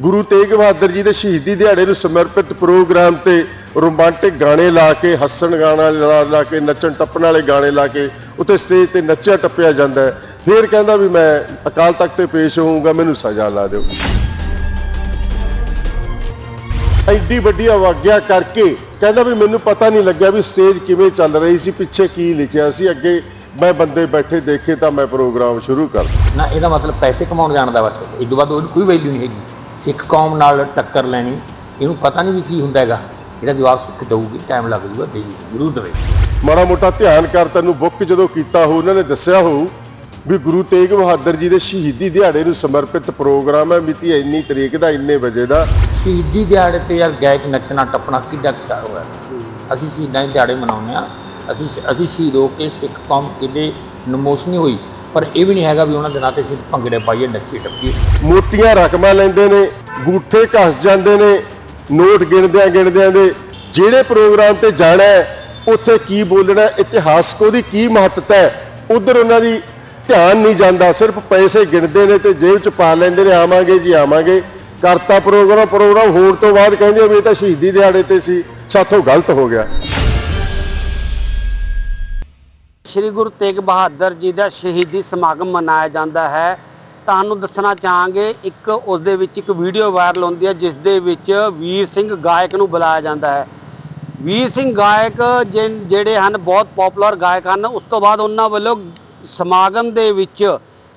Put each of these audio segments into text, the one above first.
ਗੁਰੂ ਤੇਗ ਬਹਾਦਰ ਜੀ ਦੇ ਸ਼ਹੀਦੀ ਦਿਹਾੜੇ ਨੂੰ ਸਮਰਪਿਤ ਪ੍ਰੋਗਰਾਮ ਤੇ ਰੋਮਾਂਟਿਕ ਗਾਣੇ ਲਾ ਕੇ, ਹੱਸਣ ਗਾਣਾ ਲਾ ਕੇ, ਨੱਚਣ ਟੱਪਣ ਵਾਲੇ ਗਾਣੇ ਲਾ ਕੇ ਉੱਤੇ ਸਟੇਜ ਤੇ ਨੱਚਿਆ ਟੱਪਿਆ ਜਾਂਦਾ ਫਿਰ ਕਹਿੰਦਾ ਵੀ ਮੈਂ ਅਕਾਲ ਤਖਤ ਤੇ ਪੇਸ਼ ਹੋਊਂਗਾ, ਮੈਨੂੰ ਸਜ਼ਾ ਲਾ ਦਿਓ। ਐਡੀ ਵੱਡੀ ਅਵਾਗਿਆ ਕਰਕੇ ਕਹਿੰਦਾ ਵੀ ਮੈਨੂੰ ਪਤਾ ਨਹੀਂ ਲੱਗਿਆ ਵੀ ਸਟੇਜ ਕਿਵੇਂ ਚੱਲ ਰਹੀ ਸੀ, ਪਿੱਛੇ ਕੀ ਲਿਖਿਆ ਸੀ, ਅੱਗੇ ਮੈਂ ਬੰਦੇ ਬੈਠੇ ਦੇਖੇ ਤਾਂ ਮੈਂ ਪ੍ਰੋਗਰਾਮ ਸ਼ੁਰੂ ਕਰ ਨਾ, ਇਹਦਾ ਮਤਲਬ ਪੈਸੇ ਕਮਾਉਣ ਜਾਣਦਾ ਬਸ। ਇਸ ਤੋਂ ਬਾਅਦ ਉਹਦੀ ਕੋਈ ਵੈਲਿਊ ਨਹੀਂ ਹੈਗੀ। ਸਿੱਖ ਕੌਮ ਨਾਲ ਟੱਕਰ ਲੈਣੀ ਇਹਨੂੰ ਪਤਾ ਨਹੀਂ ਵੀ ਕੀ ਹੁੰਦਾ ਹੈਗਾ। ਇਹਦਾ ਜਵਾਬ ਸਿੱਖ ਦਊਗੀ ਟਾਈਮ ਲੱਗ ਜੂਗਾ ਦੇ ਜ਼ਰੂਰ ਦੇਵੇ। ਮਾੜਾ ਮੋਟਾ ਧਿਆਨ ਕਰ ਤੈਨੂੰ ਬੁੱਕ ਜਦੋਂ ਕੀਤਾ ਹੋ ਉਹਨਾਂ ਨੇ ਦੱਸਿਆ ਹੋ ਵੀ ਗੁਰੂ ਤੇਗ ਬਹਾਦਰ ਜੀ ਦੇ ਸ਼ਹੀਦੀ ਦਿਹਾੜੇ ਨੂੰ ਸਮਰਪਿਤ ਪ੍ਰੋਗਰਾਮ ਹੈ। ਮਿਤੀ ਇੰਨੀ ਤਰੀਕ ਦਾ ਇੰਨੇ ਵਜੇ ਦਾ। ਸ਼ਹੀਦੀ ਦਿਹਾੜੇ ਤੇ ਯਾਰ ਗਾਇਕ ਨੱਚਣਾ ਟੱਪਣਾ ਕਿੱਡਾ ਕਿਸਾ ਹੋਇਆ। ਅਸੀਂ ਸ਼ਹੀਦਾਂ ਦੇ ਦਿਹਾੜੇ ਮਨਾਉਂਦੇ ਆ ਅਸੀਂ ਅਸੀਂ ਸ਼ਹੀਦ ਹੋ ਕੇ ਸਿੱਖ ਕੌਮ ਕਿਤੇ ਨਮੋਸ਼ ਨਹੀਂ ਹੋਈ। ਪਰ ਇਹ ਵੀ ਨਹੀਂ ਹੈਗਾ ਵੀ ਉਹਨਾਂ ਦੇ ਨਾਂ ਤੇ ਅਸੀਂ ਭੰਗੜੇ ਪਾਈਏ ਨੱਚੀ ਟੱਪੀਏ। ਮੋਟੀਆਂ ਰਕਮਾਂ ਲੈਂਦੇ ਨੇ, ਗੂਠੇ ਘਸ ਜਾਂਦੇ ਨੇ, ਨੋਟ ਗਿਣਦਿਆਂ ਗਿਣਦਿਆਂ ਦੇ, ਜਿਹੜੇ ਪ੍ਰੋਗਰਾਮ ਤੇ ਜਾਣਾ ਉੱਥੇ ਕੀ ਬੋਲਣਾ ਇਤਿਹਾਸਕ ਉਹਦੀ ਕੀ ਮਹੱਤਤਾ ਹੈ, ਉਧਰ ਉਹਨਾਂ ਦੀ ਧਿਆਨ ਨਹੀਂ ਜਾਂਦਾ, ਸਿਰਫ ਪੈਸੇ ਗਿਣਦੇ ਨੇ ਤੇ ਜੇਬ 'ਚ ਪਾ ਲੈਂਦੇ ਨੇ, ਆਵਾਂਗੇ ਜੀ, ਆਵਾਂਗੇ। ਕਰਤਾ ਪ੍ਰੋਗਰਾਮ ਪ੍ਰੋਗਰਾਮ ਹੋਣ ਤੋਂ ਬਾਅਦ ਕਹਿੰਦੇ ਆ ਵੀ ਇਹ ਤਾਂ ਸ਼ਹੀਦੀ ਦਿਹਾੜੇ ਤੇ ਸੀ, ਸਾਥੋਂ ਗਲਤ ਹੋ ਗਿਆ। ਸ਼੍ਰੀ ਗੁਰੂ ਤੇਗ ਬਹਾਦਰ ਜੀ ਦਾ ਸ਼ਹੀਦੀ ਸਮਾਗਮ ਮਨਾਇਆ ਜਾਂਦਾ ਹੈ। ਤੁਹਾਨੂੰ ਦੱਸਣਾ ਚਾਹਾਂਗੇ, ਇੱਕ ਉਸ ਦੇ ਵਿੱਚ ਇੱਕ ਵੀਡੀਓ ਵਾਇਰਲ ਹੁੰਦੀ ਹੈ ਜਿਸ ਦੇ ਵਿੱਚ ਵੀਰ ਸਿੰਘ ਗਾਇਕ ਨੂੰ ਬੁਲਾਇਆ ਜਾਂਦਾ ਹੈ। ਵੀਰ ਸਿੰਘ ਗਾਇਕ ਜਿਹੜੇ ਹਨ, ਬਹੁਤ ਪਪੂਲਰ ਗਾਇਕ ਹਨ। ਉਸ ਤੋਂ ਬਾਅਦ ਉਹਨਾਂ ਵੱਲੋਂ ਸਮਾਗਮ ਦੇ ਵਿੱਚ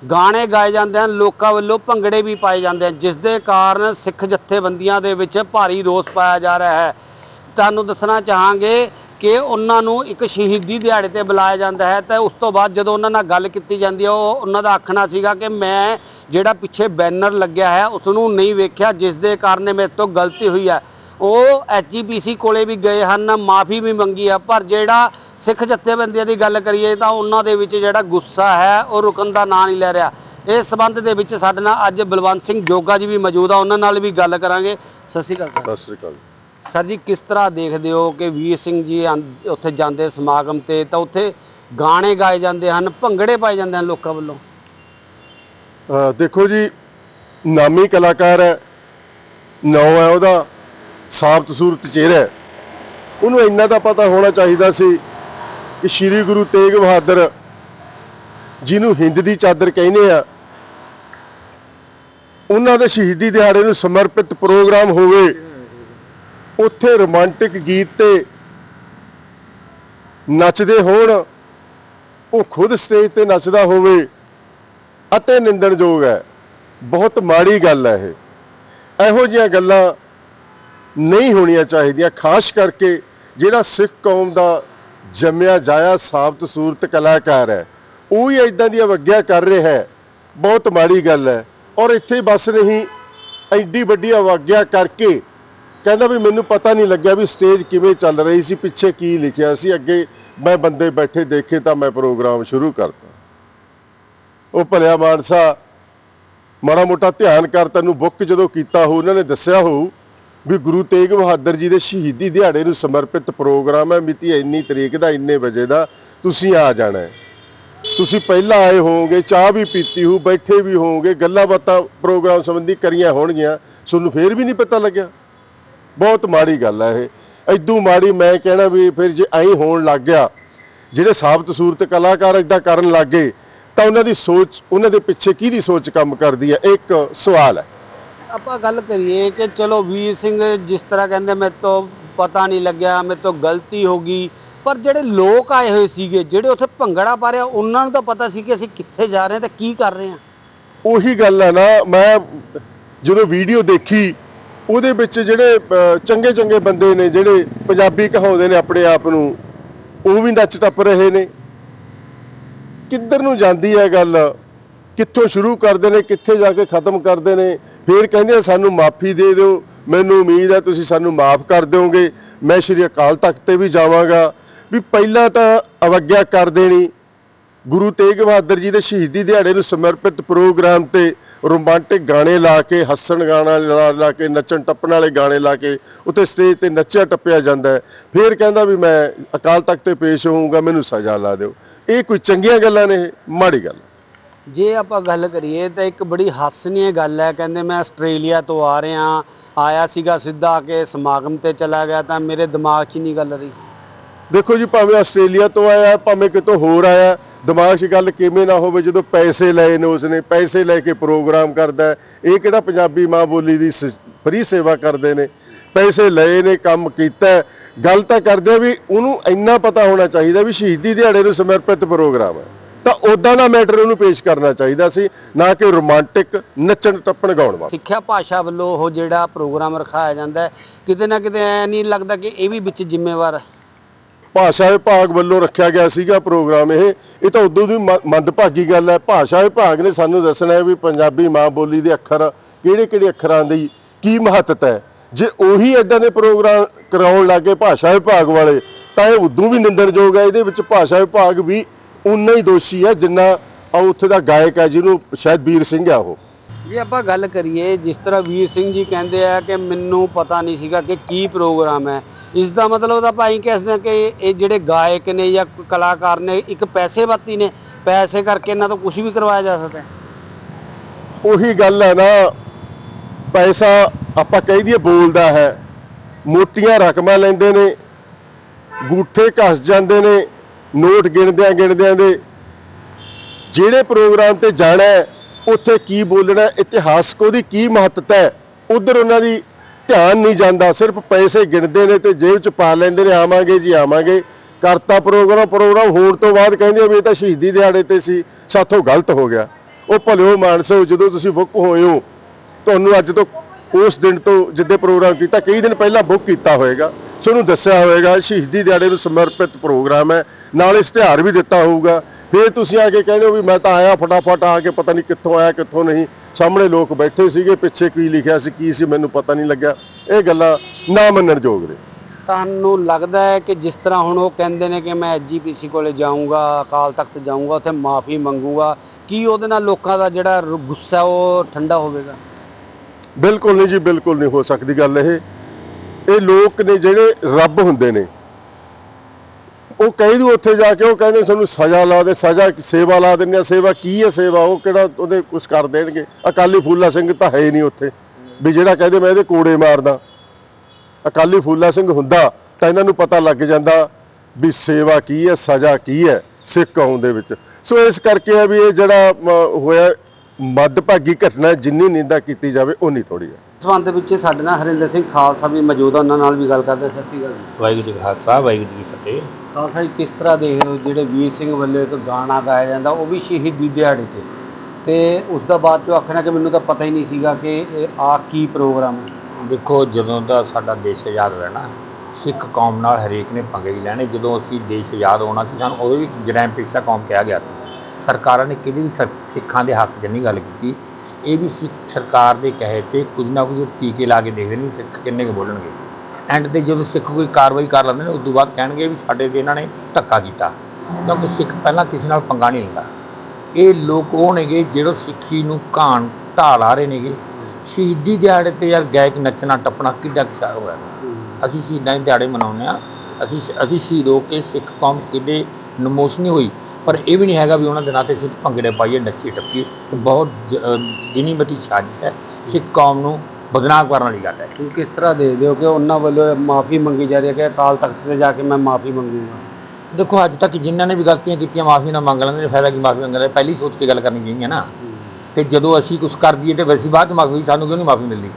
ਗਾਣੇ ਗਾਏ ਜਾਂਦੇ ਹਨ। ਲੋਕਾਂ ਵੱਲੋਂ ਭੰਗੜੇ ਵੀ ਪਾਏ ਜਾਂਦੇ ਹਨ। ਜਿਸ ਦੇ ਕਾਰਨ ਸਿੱਖ ਜਥੇਬੰਦੀਆਂ ਦੇ ਵਿੱਚ ਭਾਰੀ ਰੋਸ ਪਾਇਆ ਜਾ ਰਿਹਾ ਹੈ। ਤੁਹਾਨੂੰ ਦੱਸਣਾ ਚਾਹਾਂਗੇ ਕਿ ਉਹਨਾਂ ਨੂੰ ਇੱਕ ਸ਼ਹੀਦੀ ਦਿਹਾੜੇ ਤੇ ਬੁਲਾਇਆ ਜਾਂਦਾ ਹੈ ਤੇ ਉਸ ਤੋਂ ਬਾਅਦ ਜਦੋਂ ਉਹਨਾਂ ਨਾਲ ਗੱਲ ਕੀਤੀ ਜਾਂਦੀ ਹੈ, ਉਹ ਉਹਨਾਂ ਦਾ ਆਖਣਾ ਸੀਗਾ ਕਿ ਮੈਂ ਜਿਹੜਾ ਪਿੱਛੇ ਬੈਨਰ ਲੱਗਿਆ ਹੈ ਉਸ ਨੂੰ ਨਹੀਂ ਵੇਖਿਆ, ਜਿਸ ਦੇ ਕਾਰਨ ਮੇਰੇ ਤੋਂ ਗਲਤੀ ਹੋਈ ਹੈ। ਉਹ ਐਚਜੀਪੀਸੀ ਕੋਲੇ ਵੀ ਗਏ ਹਨ, ਮਾਫੀ ਵੀ ਮੰਗੀ ਹੈ, ਪਰ ਜਿਹੜਾ ਸਿੱਖ ਜਥੇਬੰਦੀਆਂ ਦੀ ਗੱਲ ਕਰੀਏ ਤਾਂ ਉਹਨਾਂ ਦੇ ਵਿੱਚ ਜਿਹੜਾ ਗੁੱਸਾ ਹੈ, ਉਹ ਰੁਕਣ ਦਾ ਨਾਂ ਨਹੀਂ ਲੈ ਰਿਹਾ। ਇਸ ਸੰਬੰਧ ਦੇ ਵਿੱਚ ਸਾਡੇ ਨਾਲ ਅੱਜ ਬਲਵੰਤ ਸਿੰਘ ਜੋਗਾ ਜੀ ਵੀ ਮੌਜੂਦ ਆ, ਉਹਨਾਂ ਨਾਲ ਵੀ ਗੱਲ ਕਰਾਂਗੇ। ਸਤਿ ਸ਼੍ਰੀ ਅਕਾਲ ਸਤਿ ਸ੍ਰੀ ਅਕਾਲ। ਸਰ ਜੀ, ਕਿਸ ਤਰ੍ਹਾਂ ਦੇਖਦੇ ਹੋ ਕਿ ਵੀਰ ਸਿੰਘ ਜੀ ਆਂ- ਉੱਥੇ ਜਾਂਦੇ ਸਮਾਗਮ ਤੇ, ਤਾਂ ਉੱਥੇ ਗਾਣੇ ਗਾਏ ਜਾਂਦੇ ਹਨ, ਭੰਗੜੇ ਪਾਏ ਜਾਂਦੇ ਹਨ ਲੋਕਾਂ ਵੱਲੋਂ? ਅਹ ਦੇਖੋ ਜੀ, ਨਾਮੀ ਕਲਾਕਾਰ ਹੈ, ਨਾਂ ਹੈ ਉਹਦਾ ਸਾਫ਼ ਸੂਰਤ ਚਿਹਰਾ ਹੈ। ਉਹਨੂੰ ਇੰਨਾ ਤਾਂ ਪਤਾ ਹੋਣਾ ਚਾਹੀਦਾ ਸੀ ਕਿ ਸ੍ਰੀ ਗੁਰੂ ਤੇਗ ਬਹਾਦਰ ਜਿਹਨੂੰ ਹਿੰਦ ਦੀ ਚਾਦਰ ਕਹਿੰਦੇ ਆ, ਉਹਨਾਂ ਦੇ ਸ਼ਹੀਦੀ ਦਿਹਾੜੇ ਨੂੰ ਸਮਰਪਿਤ ਪ੍ਰੋਗਰਾਮ ਹੋਵੇ ਉੱਥੇ ਰੋਮਾਂਟਿਕ ਗੀਤ ਤੇ ਨੱਚਦੇ ਹੋਣ, ਉਹ ਖੁਦ ਸਟੇਜ ਤੇ ਨੱਚਦਾ ਹੋਵੇ, ਅਤੇ ਨਿੰਦਣਯੋਗ ਹੈ। ਬਹੁਤ ਮਾੜੀ ਗੱਲ ਹੈ ਇਹ। ਇਹੋ ਜਿਹੀਆਂ ਗੱਲਾਂ ਨਹੀਂ ਹੋਣੀਆਂ ਚਾਹੀਦੀਆਂ, ਖਾਸ ਕਰਕੇ ਜਿਹੜਾ ਸਿੱਖ ਕੌਮ ਦਾ ਜੰਮਿਆ ਜਾਇਆ ਸਾਬਤ ਸੂਰਤ ਕਲਾਕਾਰ ਹੈ। ਉਹ ਹੀ ਇਦਾਂ ਦੀ ਅਵਗਿਆ ਕਰ ਰਿਹਾ ਹੈ। ਬਹੁਤ ਮਾੜੀ ਗੱਲ ਹੈ। ਔਰ ਇੱਥੇ ਬਸ ਨਹੀਂ ਐਡੀ ਵੱਡੀ ਅਵਗਿਆ ਕਰਕੇ ਕਹਿੰਦਾ ਵੀ ਮੈਨੂੰ ਪਤਾ ਨਹੀਂ ਲੱਗਿਆ ਵੀ ਸਟੇਜ ਕਿਵੇਂ ਚੱਲ ਰਹੀ ਸੀ, ਪਿੱਛੇ ਕੀ ਲਿਖਿਆ ਸੀ, ਅੱਗੇ ਮੈਂ ਬੰਦੇ ਬੈਠੇ ਦੇਖੇ ਤਾਂ ਮੈਂ ਪ੍ਰੋਗਰਾਮ ਸ਼ੁਰੂ ਕਰਤਾ। ਉਹ ਭਲਿਆ ਮਾਨਸਾ, ਮਾੜਾ ਮੋਟਾ ਧਿਆਨ ਕਰ, ਤੈਨੂੰ ਬੁੱਕ ਜਦੋਂ ਕੀਤਾ ਹੋ ਉਹਨਾਂ ਨੇ ਦੱਸਿਆ ਹੋ ਵੀ ਗੁਰੂ ਤੇਗ ਬਹਾਦਰ ਜੀ ਦੇ ਸ਼ਹੀਦੀ ਦਿਹਾੜੇ ਨੂੰ ਸਮਰਪਿਤ ਪ੍ਰੋਗਰਾਮ ਹੈ, ਮਿਤੀ ਇੰਨੀ ਤਰੀਕ ਦਾ, ਇੰਨੇ ਵਜੇ ਦਾ, ਤੁਸੀਂ ਆ ਜਾਣਾ ਹੈ। ਤੁਸੀਂ ਪਹਿਲਾਂ ਆਏ ਹੋਵੋਗੇ, ਚਾਹ ਵੀ ਪੀਤੀ ਹੋ ਬੈਠੇ ਵੀ ਹੋਵੋਗੇ, ਗੱਲਾਂ ਬਾਤਾਂ ਪ੍ਰੋਗਰਾਮ ਸੰਬੰਧੀ ਕਰੀਆਂ ਹੋਣਗੀਆਂ, ਤੁਹਾਨੂੰ ਫੇਰ ਵੀ ਨਹੀਂ ਪਤਾ ਲੱਗਿਆ। ਬਹੁਤ ਮਾੜੀ ਗੱਲ ਹੈ ਇਹ। ਐਦੂ ਮਾੜੀ ਮੈਂ ਕਹਿਣਾ ਵੀ ਫਿਰ ਜੇ ਐਂ ਹੋਣ ਲੱਗ ਗਿਆ ਜਿਹੜੇ ਸਾਬਤ ਸੂਰਤ ਕਲਾਕਾਰ ਇਦਾਂ ਕਰਨ ਲੱਗੇ ਤਾਂ ਉਹਨਾਂ ਦੀ ਸੋਚ ਉਹਨਾਂ ਦੇ ਪਿੱਛੇ ਕਿਹਦੀ ਸੋਚ ਕੰਮ ਕਰਦੀ ਹੈ ਇੱਕ ਸਵਾਲ ਹੈ ਆਪਾਂ ਗੱਲ ਕਰੀਏ ਕਿ ਚਲੋ ਵੀਰ ਸਿੰਘ ਜਿਸ ਤਰ੍ਹਾਂ ਕਹਿੰਦੇ ਮੇਰੇ ਤੋਂ ਪਤਾ ਨਹੀਂ ਲੱਗਿਆ ਮੇਰੇ ਤੋਂ ਗਲਤੀ ਹੋ ਗਈ। ਪਰ ਜਿਹੜੇ ਲੋਕ ਆਏ ਹੋਏ ਸੀਗੇ ਜਿਹੜੇ ਉੱਥੇ ਭੰਗੜਾ ਪਾ ਰਹੇ ਉਹਨਾਂ ਨੂੰ ਤਾਂ ਪਤਾ ਸੀ ਕਿ ਅਸੀਂ ਕਿੱਥੇ ਜਾ ਰਹੇ ਹਾਂ ਤੇ ਕੀ ਕਰ ਰਹੇ ਹਾਂ। ਉਹੀ ਗੱਲ ਹੈ ਨਾ ਮੈਂ ਜਦੋਂ ਵੀਡੀਓ ਦੇਖੀ ਉਹਦੇ ਵਿੱਚ ਜਿਹੜੇ ਚੰਗੇ ਚੰਗੇ ਬੰਦੇ ਨੇ, ਜਿਹੜੇ ਪੰਜਾਬੀ ਕਹਾਉਂਦੇ ਨੇ ਆਪਣੇ ਆਪ ਨੂੰ, ਉਹ ਵੀ ਨੱਚ ਟੱਪ ਰਹੇ ਨੇ। ਕਿੱਧਰ ਨੂੰ ਜਾਂਦੀ ਹੈ ਗੱਲ? ਕਿੱਥੋਂ ਸ਼ੁਰੂ ਕਰਦੇ ਨੇ, ਕਿੱਥੇ ਜਾ ਕੇ ਖਤਮ ਕਰਦੇ ਨੇ? ਫਿਰ ਕਹਿੰਦੇ ਸਾਨੂੰ ਮਾਫੀ ਦੇ ਦਿਓ। ਮੈਨੂੰ ਉਮੀਦ ਹੈ ਤੁਸੀਂ ਸਾਨੂੰ ਮਾਫ ਕਰ ਦਿਓਗੇ। ਮੈਂ ਸ਼੍ਰੀ ਅਕਾਲ ਤਖਤ ਤੇ ਵੀ ਜਾਵਾਂਗਾ। ਵੀ ਪਹਿਲਾਂ ਤਾਂ ਅਵਗਿਆ ਕਰ ਦੇਣੀ। ਗੁਰੂ ਤੇਗ ਬਹਾਦਰ ਜੀ ਦੇ ਸ਼ਹੀਦੀ ਦਿਹਾੜੇ ਨੂੰ ਸਮਰਪਿਤ ਪ੍ਰੋਗਰਾਮ ਤੇ ਰੋਮਾਂਟਿਕ ਗਾਣੇ ਲਾ ਕੇ, ਹੱਸਣ ਗਾਣਾ ਲਾ ਲਾ ਕੇ, ਨੱਚਣ ਟੱਪਣ ਵਾਲੇ ਗਾਣੇ ਲਾ ਕੇ ਉੱਤੇ ਸਟੇਜ ਤੇ ਨੱਚਿਆ ਟੱਪਿਆ ਜਾਂਦਾ ਫਿਰ ਕਹਿੰਦਾ ਵੀ ਮੈਂ ਅਕਾਲ ਤਖਤ ਤੇ ਪੇਸ਼ ਹੋਊਂਗਾ, ਮੈਨੂੰ ਸਜ਼ਾ ਲਾ ਦਿਓ। ਇਹ ਕੋਈ ਚੰਗੀਆਂ ਗੱਲਾਂ ਨੇ ਮਾੜੀ ਗੱਲ ਜੇ ਆਪਾਂ ਗੱਲ ਕਰੀਏ ਤਾਂ ਇੱਕ ਬੜੀ ਹਾਸਨੀय ਗੱਲ ਹੈ, ਕਹਿੰਦੇ ਮੈਂ ਆਸਟ੍ਰੇਲੀਆ ਤੋਂ ਆ ਰਿਹਾ, ਆਇਆ ਸੀਗਾ ਸਿੱਧਾ ਆ ਕੇ ਸਮਾਗਮ ਤੇ ਚਲਾ ਗਿਆ ਤਾਂ ਮੇਰੇ ਦਿਮਾਗ 'ਚ ਨਹੀਂ ਗੱਲ ਰਹੀ। ਦੇਖੋ ਜੀ, ਭਾਵੇਂ ਆਸਟ੍ਰੇਲੀਆ ਤੋਂ ਆਇਆ ਭਾਵੇਂ ਕਿਤੋਂ ਹੋਰ ਆਇਆ ਦਿਮਾਗ 'ਚ ਗੱਲ ਕਿਵੇਂ ਨਾ ਹੋਵੇ, ਜਦੋਂ ਪੈਸੇ ਲਏ ਨੇ ਉਸਨੇ, ਪੈਸੇ ਲੈ ਕੇ ਪ੍ਰੋਗਰਾਮ ਕਰਦਾ ਇਹ ਕਿਹੜਾ ਪੰਜਾਬੀ ਮਾਂ ਬੋਲੀ ਦੀ ਫਰੀ ਸੇਵਾ ਕਰਦੇ ਨੇ? ਪੈਸੇ ਲਏ ਨੇ, ਕੰਮ ਕੀਤਾ ਗੱਲ ਤਾਂ ਕਰਦੇ ਆ ਵੀ ਉਹਨੂੰ ਇੰਨਾ ਪਤਾ ਹੋਣਾ ਚਾਹੀਦਾ ਵੀ ਸ਼ਹੀਦੀ ਦਿਹਾੜੇ ਨੂੰ ਸਮਰਪਿਤ ਪ੍ਰੋਗਰਾਮ ਹੈ। ਤਾਂ ਉਦਾਂ ਦਾ ਮੈਟਰ ਉਹਨੂੰ ਪੇਸ਼ ਕਰਨਾ ਚਾਹੀਦਾ ਸੀ, ਨਾ ਕਿ ਰੋਮਾਂਟਿਕ ਨੱਚਣ ਟੱਪਣ ਗਾਉਣ ਵਾਲਾ ਸਿੱਖਿਆ ਭਾਸ਼ਾ ਵੱਲੋਂ ਉਹ ਜਿਹੜਾ ਪ੍ਰੋਗਰਾਮ ਰਖਾਇਆ ਜਾਂਦਾ ਕਿਤੇ ਨਾ ਕਿਤੇ ਐ ਨਹੀਂ ਲੱਗਦਾ ਕਿ ਇਹ ਵੀ ਵਿੱਚ ਜ਼ਿੰਮੇਵਾਰ ਹੈ। ਭਾਸ਼ਾ ਵਿਭਾਗ ਵੱਲੋਂ ਰੱਖਿਆ ਗਿਆ ਸੀਗਾ ਪ੍ਰੋਗਰਾਮ ਇਹ। ਇਹ ਤਾਂ ਉਦੋਂ ਦੀ ਮ- ਮੰਦਭਾਗੀ ਗੱਲ ਹੈ। ਭਾਸ਼ਾ ਵਿਭਾਗ ਨੇ ਸਾਨੂੰ ਦੱਸਣਾ ਹੈ ਵੀ ਪੰਜਾਬੀ ਮਾਂ ਬੋਲੀ ਦੇ ਅੱਖਰ ਕਿਹੜੇ ਕਿਹੜੇ ਅੱਖਰਾਂ ਦੀ ਕੀ ਮਹੱਤਤਾ ਹੈ। ਜੇ ਉਹੀ ਇਦਾਂ ਦੇ ਪ੍ਰੋਗਰਾਮ ਕਰਾਉਣ ਲੱਗੇ ਭਾਸ਼ਾ ਵਿਭਾਗ ਵਾਲੇ, ਤਾਂ ਇਹ ਉਦੋਂ ਵੀ ਨਿੰਦਣਯੋਗ ਹੈ। ਇਹਦੇ ਵਿੱਚ ਭਾਸ਼ਾ ਵਿਭਾਗ ਵੀ ਉਨਾ ਹੀ ਦੋਸ਼ੀ ਹੈ ਜਿੰਨਾ ਆ ਉੱਥੇ ਦਾ ਗਾਇਕ ਹੈ, ਜਿਹਨੂੰ ਸ਼ਾਇਦ ਵੀਰ ਸਿੰਘ ਆ ਉਹ। ਜੇ ਆਪਾਂ ਗੱਲ ਕਰੀਏ, ਜਿਸ ਤਰ੍ਹਾਂ ਵੀਰ ਸਿੰਘ ਜੀ ਕਹਿੰਦੇ ਆ ਕਿ ਮੈਨੂੰ ਪਤਾ ਨਹੀਂ ਸੀਗਾ ਕਿ ਕੀ ਪ੍ਰੋਗਰਾਮ ਹੈ। ਇਸ ਦਾ ਮਤਲਬ ਤਾਂ ਆਪਾਂ ਇਹੀ ਕਹਿ ਸਕਦੇ ਹਾਂ ਕਿ ਇਹ ਜਿਹੜੇ ਗਾਇਕ ਨੇ ਜਾਂ ਕਲਾਕਾਰ ਨੇ ਇੱਕ ਪੈਸੇ ਬਾਤੀ ਨੇ ਪੈਸੇ ਕਰਕੇ ਇਹਨਾਂ ਤੋਂ ਕੁਝ ਵੀ ਕਰਵਾਇਆ ਜਾ ਸਕਦਾ ਹੈ? ਉਹੀ ਗੱਲ ਹੈ ਨਾ ਪੈਸਾ ਆਪਾਂ ਕਹਿ ਦਈਏ ਬੋਲਦਾ ਹੈ। ਮੋਟੀਆਂ ਰਕਮਾਂ ਲੈਂਦੇ ਨੇ ਗੂਠੇ ਘਸ ਜਾਂਦੇ ਨੇ ਨੋਟ ਗਿਣਦਿਆਂ ਗਿਣਦਿਆਂ ਦੇ। ਜਿਹੜੇ ਪ੍ਰੋਗਰਾਮ ਤੇ ਜਾਣਾ ਉੱਥੇ ਕੀ ਬੋਲਣਾ ਹੈ, ਇਤਿਹਾਸਕ ਉਹਦੀ ਕੀ ਮਹੱਤਤਾ ਹੈ ਉਧਰ ਉਹਨਾਂ ਦੀ ਧਿਆਨ ਨਹੀਂ ਜਾਂਦਾ, ਸਿਰਫ ਪੈਸੇ ਗਿਣਦੇ ਨੇ ਤੇ ਜੇਬ ਚ ਪਾ ਲੈਂਦੇ ਨੇ, ਆਵਾਂਗੇ ਜੀ, ਆਵਾਂਗੇ। ਕਰਤਾ ਪ੍ਰੋਗਰਾਮ ਪ੍ਰੋਗਰਾਮ ਹੋਣ ਤੋਂ ਬਾਅਦ ਕਹਿੰਦੇ ਵੀ ਇਹ ਤਾਂ ਸ਼ਹੀਦੀ ਦਿਹਾੜੇ ਤੇ ਸੀ, ਸਾਥੋਂ ਗਲਤ ਹੋ ਗਿਆ। ਉਹ ਭਲਿਓ ਮਾਨਸੋ ਜਦੋਂ ਤੁਸੀਂ ਬੁੱਕ ਹੋਏ ਹੋ, ਤੁਹਾਨੂੰ ਅੱਜ ਤੋਂ ਉਸ ਦਿਨ ਤੋਂ ਜਿੱਦੇ ਪ੍ਰੋਗਰਾਮ ਕੀਤਾ, ਕਈ ਦਿਨ ਪਹਿਲਾਂ ਬੁੱਕ ਕੀਤਾ ਹੋਏਗਾ। ਤੁਹਾਨੂੰ ਦੱਸਿਆ ਹੋਏਗਾ, ਸ਼ਹੀਦੀ ਦਿਹਾੜੇ ਨੂੰ ਸਮਰਪਿਤ ਪ੍ਰੋਗਰਾਮ ਹੈ। ਨਾਲ ਇਸ਼ਤਿਹਾਰ ਵੀ ਦਿੱਤਾ ਹੋਊਗਾ। ਫਿਰ ਤੁਸੀਂ ਆ ਕੇ ਕਹਿੰਦੇ ਹੋ ਵੀ ਮੈਂ ਤਾਂ ਆਇਆ ਫਟਾਫਟ ਆ ਕੇ ਪਤਾ ਨਹੀਂ ਕਿੱਥੋਂ ਆਇਆ ਕਿੱਥੋਂ ਨਹੀਂ। ਸਾਹਮਣੇ ਲੋਕ ਬੈਠੇ ਸੀਗੇ ਪਿੱਛੇ ਕੀ ਲਿਖਿਆ ਸੀ ਕੀ ਸੀ ਮੈਨੂੰ ਪਤਾ ਨਹੀਂ ਲੱਗਿਆ। ਇਹ ਗੱਲਾਂ ਨਾ ਮੰਨਣਯੋਗ ਨੇ। ਤੁਹਾਨੂੰ ਲੱਗਦਾ ਹੈ ਕਿ ਜਿਸ ਤਰ੍ਹਾਂ ਹੁਣ ਉਹ ਕਹਿੰਦੇ ਨੇ ਕਿ ਮੈਂ ਐਜੀਪੀਸੀ ਕੋਲੇ ਜਾਊਂਗਾ ਅਕਾਲ ਤਖਤ ਜਾਊਂਗਾ ਉੱਥੇ ਮਾਫੀ ਮੰਗੂਗਾ ਕੀ ਉਹਦੇ ਨਾਲ ਲੋਕਾਂ ਦਾ ਜਿਹੜਾ ਗੁੱਸਾ ਉਹ ਠੰਡਾ ਹੋਵੇਗਾ? ਬਿਲਕੁਲ ਨਹੀਂ ਜੀ ਬਿਲਕੁਲ ਨਹੀਂ ਹੋ ਸਕਦੀ ਗੱਲ ਇਹ। ਇਹ ਲੋਕ ਨੇ ਜਿਹੜੇ ਰੱਬ ਹੁੰਦੇ ਨੇ। ਉਹ ਕਹਿ ਦੂ ਉੱਥੇ ਜਾ ਕੇ, ਉਹ ਕਹਿੰਦੇ ਸਾਨੂੰ ਸਜ਼ਾ ਲਾ ਦੇ, ਸਜ਼ਾ, ਸੇਵਾ ਲਾ ਦਿੰਦੇ ਆ। ਸੇਵਾ ਕੀ ਹੈ ਸੇਵਾ? ਉਹ ਕਿਹੜਾ ਉਹਦੇ ਕੁਝ ਕਰ ਦੇਣਗੇ? ਅਕਾਲੀ ਫੂਲਾ ਸਿੰਘ ਤਾਂ ਹੈ ਹੀ ਨਹੀਂ ਉੱਥੇ। ਵੀ ਜਿਹੜਾ ਕਹਿੰਦੇ ਮੈਂ ਇਹਦੇ ਕੋੜੇ ਮਾਰਦਾ। ਅਕਾਲੀ ਫੂਲਾ ਸਿੰਘ ਹੁੰਦਾ, ਤਾਂ ਇਹਨਾਂ ਨੂੰ ਪਤਾ ਲੱਗ ਜਾਂਦਾ ਵੀ ਸੇਵਾ ਕੀ ਹੈ ਸਜ਼ਾ ਕੀ ਹੈ ਸਿੱਖ ਕੌਮ ਦੇ ਵਿੱਚ। ਸੋ ਇਸ ਕਰਕੇ ਆ ਵੀ ਇਹ ਜਿਹੜਾ ਹੋਇਆ ਮੱਦਭਾਗੀ ਘਟਨਾ ਜਿੰਨੀ ਨਿੰਦਾ ਕੀਤੀ ਜਾਵੇ ਉਨੀ ਥੋੜੀ ਹੈ ਸੰਬੰਧ ਵਿੱਚ ਸਾਡੇ ਨਾਲ ਹਰਿੰਦਰ ਸਿੰਘ ਖਾਲਸਾ ਵੀ ਮੌਜੂਦ ਆ ਉਹਨਾਂ ਨਾਲ ਵੀ ਗੱਲ ਕਰਦੇ ਸਤਿ ਸ਼੍ਰੀ ਅਕਾਲ ਜੀ। ਵਾਹਿਗੁਰੂ ਜੀ ਕਾ ਖਾਲਸਾ ਵਾਹਿਗੁਰੂ ਜੀ ਕੀ ਫਤਿਹ। ਖਾਲਸਾ ਜੀ ਕਿਸ ਤਰ੍ਹਾਂ ਹੋ? ਜਿਹੜੇ ਵੀਰ ਸਿੰਘ ਵੱਲੋਂ ਇੱਕ ਗਾਣਾ ਗਾਇਆ ਜਾਂਦਾ ਉਹ ਵੀ ਸ਼ਹੀਦੀ ਦਿਹਾੜੇ ਤੇ। ਤੇ ਉਸ ਦਾ ਬਾਅਦ ਚੋਂ ਆਖਣਾ ਕਿ ਮੈਨੂੰ ਤਾਂ ਪਤਾ ਹੀ ਨਹੀਂ ਸੀਗਾ ਕਿ ਇਹ ਆ ਕੀ ਪ੍ਰੋਗਰਾਮ ਹੈ। ਦੇਖੋ ਜਦੋਂ ਦਾ ਸਾਡਾ ਦੇਸ਼ ਆਜ਼ਾਦ ਹੋਇਆ ਨਾ ਸਿੱਖ ਕੌਮ ਨਾਲ ਹਰੇਕ ਨੇ ਪੰਗੇ ਹੀ ਲੈਣੇ। ਜਦੋਂ ਅਸੀਂ ਦੇਸ਼ ਆਜ਼ਾਦ ਹੋਣਾ ਸੀ ਸਾਨੂੰ ਉਦੋਂ ਵੀ ਜਰੈਮ ਪੇਸ਼ਾ ਕੌਮ ਕਿਹਾ ਗਿਆ ਸੀ। ਸਰਕਾਰਾਂ ਨੇ ਕਿਹਦੀ ਵੀ ਸਰ- ਸਿੱਖਾਂ ਦੇ ਹੱਕ 'ਚ ਨਹੀਂ ਗੱਲ ਕੀਤੀ। ਇਹ ਵੀ ਸਿੱਖ ਸਰਕਾਰ ਦੇ ਕਹੇ ਤੇ ਕੁਝ ਨਾ ਕੁਝ ਟੀਕੇ ਲਾ ਕੇ ਦੇਖਦੇ ਨੇ ਸਿੱਖ ਕਿੰਨੇ ਕੁ ਬੋਲਣਗੇ। ਐਂਡ ਤੇ ਜਦੋਂ ਸਿੱਖ ਕੋਈ ਕਾਰਵਾਈ ਕਰ ਲੈਂਦੇ ਨੇ ਉਸ ਤੋਂ ਬਾਅਦ ਕਹਿਣਗੇ ਵੀ ਸਾਡੇ ਤੇ ਇਹਨਾਂ ਨੇ ਧੱਕਾ ਕੀਤਾ। ਕਿਉਂਕਿ ਸਿੱਖ ਪਹਿਲਾਂ ਕਿਸੇ ਨਾਲ ਪੰਗਾ ਨਹੀਂ ਲੈਂਦਾ। ਇਹ ਲੋਕ ਉਹ ਨੇਗੇ ਜਿਹੜੇ ਸਿੱਖੀ ਨੂੰ ਘਾਣ, ਢਾਲ ਆ ਰਹੇ ਨੇਗੇ। ਸ਼ਹੀਦੀ ਦਿਹਾੜੇ ਤੇ ਯਾਰ ਗਾਇਕ ਨੱਚਣਾ, ਟੱਪਣਾ ਕਿੱਡਾ ਕਿਸਾ ਹੋਇਆ ਅਸੀਂ ਸ਼ਹੀਦਾਂ ਦੇ ਦਿਹਾੜੇ ਮਨਾਉਂਦੇ ਆ ਅਸੀਂ ਅਸੀਂ ਸ਼ਹੀਦ ਹੋ ਕੇ ਸਿੱਖ ਕੌਮ ਕਿਤੇ ਨਮੋਸ਼ਨੀ ਹੋਈ। ਪਰ ਇਹ ਵੀ ਨਹੀਂ ਹੈਗਾ ਵੀ ਉਹਨਾਂ ਦੇ ਨਾਂ ਤੇ ਸਿਰਫ ਭੰਗੜੇ ਪਾਈਏ ਨੱਚੀ ਟੱਪੀ ਬਹੁਤ ਗਿਨੀਮਤੀ ਸਾਜ਼ਿਸ਼ ਹੈ। ਸਿੱਖ ਕੌਮ ਨੂੰ ਬਦਨਾਮ ਕਰਨ ਵਾਲੀ ਗੱਲ ਹੈ। ਤੁਸੀਂ ਕਿਸ ਤਰ੍ਹਾਂ ਦੇਖਦੇ ਹੋ ਕਿ ਉਹਨਾਂ ਵੱਲੋਂ ਮਾਫੀ ਮੰਗੀ ਜਾ ਰਹੀ ਹੈ ਕਿ ਅਕਾਲ ਤਖਤ ਤੇ ਜਾ ਕੇ ਮੈਂ ਮਾਫੀ ਮੰਗੂਗਾ? ਦੇਖੋ ਅੱਜ ਤੱਕ ਜਿਨ੍ਹਾਂ ਨੇ ਵੀ ਗਲਤੀਆਂ ਕੀਤੀਆਂ ਮਾਫੀ ਨਾ ਮੰਗ ਲੈਂਦੇ ਨੇ ਫਾਇਦਾ ਕੀ ਮਾਫੀ ਮੰਗਣ ਦਾ ਪਹਿਲੀ ਸੋਚ ਕੇ ਗੱਲ ਕਰਨੀ ਚਾਹੀਦੀ ਹੈ ਨਾ। ਫਿਰ ਜਦੋਂ ਅਸੀਂ ਕੁਝ ਕਰ ਦਈਏ ਤੇ ਵੈਸੀ ਬਾਅਦ ਮਾਫੀ ਸਾਨੂੰ ਕਿਉਂ ਨਹੀਂ ਮਾਫੀ ਮਿਲਦੀ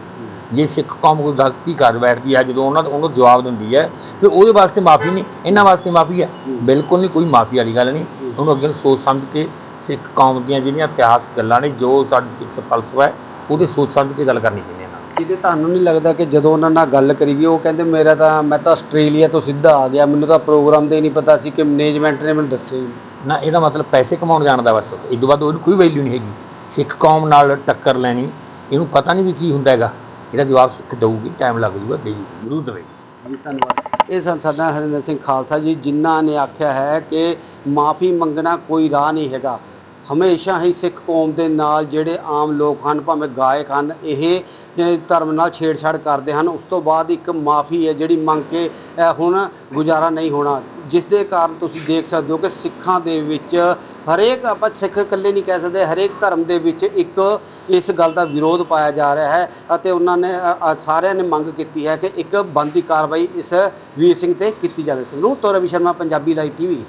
ਜੇ ਸਿੱਖ ਕੌਮ ਕੋਈ ਗਲਤੀ ਕਰ ਬੈਠਦੀ ਹੈ ਜਦੋਂ ਉਹਨਾਂ ਉਹਨੂੰ ਜਵਾਬ ਦਿੰਦੀ ਹੈ ਫਿਰ ਉਹਦੇ ਵਾਸਤੇ ਮਾਫੀ ਨਹੀਂ ਇਹਨਾਂ ਵਾਸਤੇ ਮਾਫੀ ਹੈ। ਬਿਲਕੁਲ ਨਹੀਂ ਕੋਈ ਮਾਫੀ ਵਾਲੀ ਗੱਲ ਨਹੀਂ। ਉਹਨੂੰ ਅੱਗੇ ਨੂੰ ਸੋਚ ਸਮਝ ਕੇ ਸਿੱਖ ਕੌਮ ਦੀਆਂ ਜਿਹੜੀਆਂ ਇਤਿਹਾਸਕ ਗੱਲਾਂ ਨੇ ਜੋ ਸਾਡੀ ਸਿੱਖ ਫਲਸਫਾ ਹੈ ਉਹਦੇ ਸੋਚ ਸਮਝ ਕੇ ਗੱਲ ਕਰਨੀ ਚਾਹੀਦੀ ਹੈ ਨਾ ਕਿਤੇ ਤੁਹਾਨੂੰ ਨਹੀਂ ਲੱਗਦਾ ਕਿ ਜਦੋਂ ਉਹਨਾਂ ਨਾਲ ਗੱਲ ਕਰੀਏ ਉਹ ਕਹਿੰਦੇ ਮੇਰਾ ਤਾਂ ਮੈਂ ਤਾਂ ਆਸਟ੍ਰੇਲੀਆ ਤੋਂ ਸਿੱਧਾ ਆ ਗਿਆ ਮੈਨੂੰ ਤਾਂ ਪ੍ਰੋਗਰਾਮ ਦੇ ਨਹੀਂ ਪਤਾ ਸੀ ਕਿ ਮੈਨੇਜਮੈਂਟ ਨੇ ਮੈਨੂੰ ਦੱਸਿਆ ਹੀ ਨਹੀਂ। ਨਾ ਇਹਦਾ ਮਤਲਬ ਪੈਸੇ ਕਮਾਉਣ ਜਾਣ ਦਾ ਬਸ ਇਹ ਤੋਂ ਬਾਅਦ ਉਹਨੂੰ ਕੋਈ ਵੈਲਿਊ ਨਹੀਂ ਹੈਗੀ। ਸਿੱਖ ਕੌਮ ਨਾਲ ਟੱਕਰ ਲੈਣੀ ਇਹਨੂੰ ਪਤਾ ਨਹੀਂ ਵੀ ਕੀ ਹੁੰਦਾ ਹੈਗਾ। ਇਹਦਾ ਜਵਾਬ ਸਿੱਖ ਦਊਗੀ ਟਾਈਮ ਲੱਗ ਜੂਗਾ ਦੇ ਜ਼ਰੂਰ ਦੇਵੇਗੀ। ਜੀ ਧੰਨਵਾਦ। ਇਹ ਸਨ ਸਾਡਾ ਹਰਿੰਦਰ ਸਿੰਘ ਖਾਲਸਾ ਜੀ, ਜਿਨ੍ਹਾਂ ਨੇ ਆਖਿਆ ਹੈ ਕਿ ਮਾਫੀ ਮੰਗਣਾ ਕੋਈ ਰਾਹ ਨਹੀਂ ਹੈਗਾ। ਹਮੇਸ਼ਾ ਹੀ ਸਿੱਖ ਕੌਮ ਦੇ ਨਾਲ ਜਿਹੜੇ ਆਮ ਲੋਕ ਹਨ, ਭਾਵੇਂ ਗਾਇਕ ਹਨ, ਇਹ ਧਰਮ ਨਾਲ ਛੇੜਛਾੜ ਕਰਦੇ ਹਨ। ਉਸ ਤੋਂ ਬਾਅਦ ਇੱਕ ਮਾਫੀ ਹੈ ਜਿਹੜੀ ਮੰਗ ਕੇ ਹੁਣ ਗੁਜ਼ਾਰਾ ਨਹੀਂ ਹੋਣਾ। ਜਿਸ ਦੇ ਕਾਰਨ ਤੁਸੀਂ ਦੇਖ ਸਕਦੇ ਹੋ ਕਿ ਸਿੱਖਾਂ ਦੇ ਵਿੱਚ ਹਰੇਕ, ਆਪਾਂ ਸਿੱਖ ਇਕੱਲੇ ਨਹੀਂ ਕਹਿ ਸਕਦੇ, ਹਰੇਕ ਧਰਮ ਦੇ ਵਿੱਚ ਇੱਕ ਇਸ ਗੱਲ ਦਾ ਵਿਰੋਧ ਪਾਇਆ ਜਾ ਰਿਹਾ ਹੈ ਅਤੇ ਉਹਨਾਂ ਨੇ ਸਾਰਿਆਂ ਨੇ ਮੰਗ ਕੀਤੀ ਹੈ ਕਿ ਇੱਕ ਬੰਦੀ ਕਾਰਵਾਈ ਇਸ ਵੀਰ ਸਿੰਘ ਤੇ ਕੀਤੀ ਜਾਵੇ। ਸੰਗਰੂਰ ਤੋਂ ਰਵੀ ਸ਼ਰਮਾ, ਪੰਜਾਬੀ ਲਾਈਵ ਟੀਵੀ।